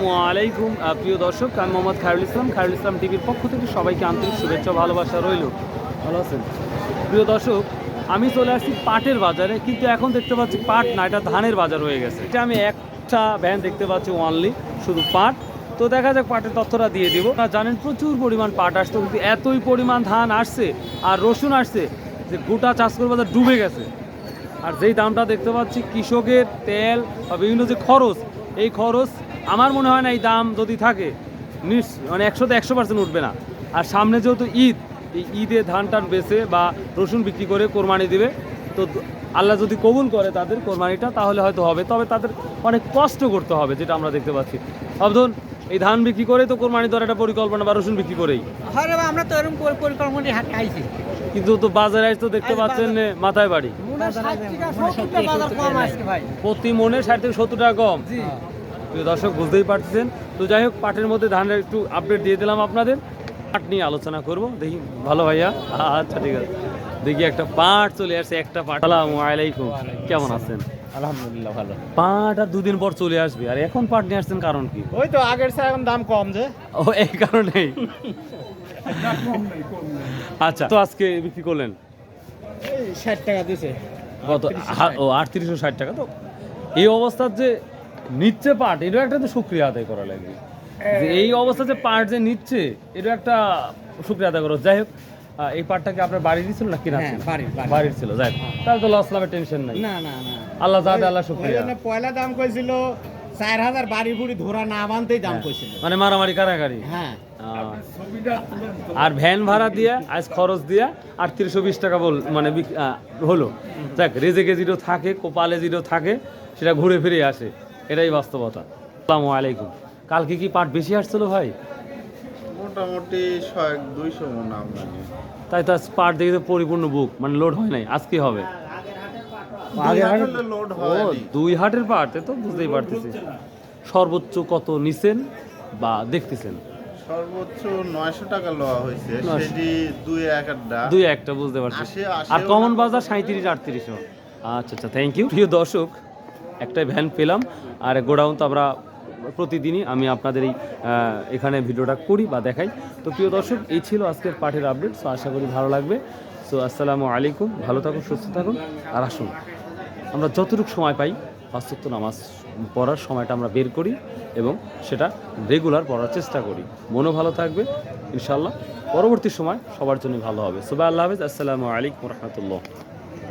আসসালামু আলাইকুম প্রিয় দর্শক আমি মোহাম্মদ খায়রুল ইসলাম। খায়রুল ইসলাম টিভির পক্ষ থেকে সবাইকে আন্তরিক শুভেচ্ছা ভালোবাসা রইল। ভালো আছেন? প্রিয় দর্শক আমি চলে আসছি পাটের বাজারে কিন্তু এখন দেখতে পাচ্ছি পাট না এটা ধানের বাজার হয়ে গেছে। এটা আমি একটা ভ্যান দেখতে পাচ্ছি ওনলি শুধু পাট। তো দেখা যাক পাটের তথ্যটা দিয়ে দিব। আপনারা জানেন প্রচুর পরিমাণ পাট আসতো কিন্তু এতই পরিমাণ ধান আসছে আর রসুন আসছে যে গোটা চাষ করে বাজার ডুবে গেছে। আর যেই দামটা দেখতে পাচ্ছি কৃষকের তেল বা বিভিন্ন যে খরচ এই খরচ আমার মনে হয় না এই দাম যদি থাকে নিস মানে একশোতে একশো পার্সেন্ট উঠবে না। আর সামনে যেহেতু ঈদ এই ঈদে ধান টান বেচে বা রসুন বিক্রি করে কোরবানি দিবে তো আল্লাহ যদি কবুল করে তাদের কোরবানিটা তাহলে হয়তো হবে। তবে তাদের অনেক কষ্ট করতে হবে যেটা আমরা দেখতে পাচ্ছি। সব ধরুন এই ধান বিক্রি করে তো কোরবানি দেওয়ার একটা পরিকল্পনা বা রসুন বিক্রি করেই। আমরা তো এরকম পরিকল্পনা আইছি কিন্তু তো বাজারে আসতে দেখতে পাচ্ছেন মাথায় বাড়ি। মনে প্রতি মনে ষাট থেকে সত্তর টাকা কম। প্রিয় দর্শক বুঝতেই পারতেছেন। তো যাই হোক পাটের মধ্যে ধানের একটু আপডেট দিয়ে দিলাম আপনাদের। পাট নিয়ে আলোচনা করব। দেখি ভালো ভাইয়া? আচ্ছা ঠিক আছে। দেখি একটা পাট চলে আসছে একটা পাট। আসসালামু আলাইকুম। কেমন আছেন? আলহামদুলিল্লাহ ভালো। পাট আর দুদিন পর চলে আসবে। আর এখন পাট নিয়ে আসছেন কারণ কি? ওই তো আগের চেয়ে এখন দাম কম যে। ও এই কারণেই। আচ্ছা তো আজকে বিক্রি করলেন? ষাট টাকা দিয়েছে কত? ও আটত্রিশশো ষাট টাকা তো। এই অবস্থার যে নিচ্ছে পাট এটা একটা তো সুক্রিয়া আদায় করা লাগবে যে এই অবস্থা যে পাট যে নিচ্ছে এটা একটা সুক্রিয়া আদায় করা। যাই হোক এই পাটটাকে আপনার বাড়ি দিয়েছিল না কিনা হ্যাঁ, ছিল? বাড়ির, ছিল যাই হোক। তাহলে তো লস লাভের টেনশন নাই। না না না। আল্লাহ জাহাদে আল্লাহ শুক্রিয়া। পয়লা দাম কইছিল চার হাজার বাড়ি বুড়ি ধরা না বানতেই দাম কইছিল। মানে মারামারি কারাকারি হ্যাঁ। আর ভ্যান ভাড়া দিয়ে আজ খরচ দিয়ে আটত্রিশশো বিশ টাকা বল মানে হলো। দেখ রেজেকে জিরো থাকে কোপালে জিরো থাকে সেটা ঘুরে ফিরে আসে। এটাই বাস্তবতা। আসসালামু আলাইকুম। কালকে কি পাট বেশি আসছিল ভাই? মোটামুটি দুইশো মন আমদানি। তাই তো পাট দেখে তো পরিপূর্ণ বুক মানে লোড হয় নাই। আজকে হবে? দুই হাটের পাট এ তো বুঝতেই পারতেছি। সর্বোচ্চ কত নিছেন বা দেখতেছেন? সর্বোচ্চ নয়শো টাকা লওয়া হয়েছে। সেটি দুই এক আড্ডা দুই একটা বুঝতে পারছি। আর কমন বাজার সাঁত্রিশ আটত্রিশও আচ্ছা আচ্ছা থ্যাংক ইউ প্রিয় দর্শক একটা ভ্যান পেলাম। আর গোডাউন তো আমরা প্রতিদিনই আমি আপনাদের এই এখানে ভিডিওটা করি বা দেখাই। তো প্রিয় দর্শক, এই ছিল আজকের পাঠের আপডেট সো আশা করি ভালো লাগবে। সো আসসালামু আলাইকুম। ভালো থাকুন, সুস্থ থাকুন। আর আসুন, আমরা যতটুকু সময় পাই পাঁচত্ব নামাজ পড়ার সময়টা আমরা বের করি এবং সেটা রেগুলার পড়ার চেষ্টা করি। মনও ভালো থাকবে ইনশাল্লাহ পরবর্তী সময় সবার জন্য ভালো হবে। সুবাহ আল্লাহ হাফিজ। আসসালামু আলাইকুম রহমতুল্লাহ।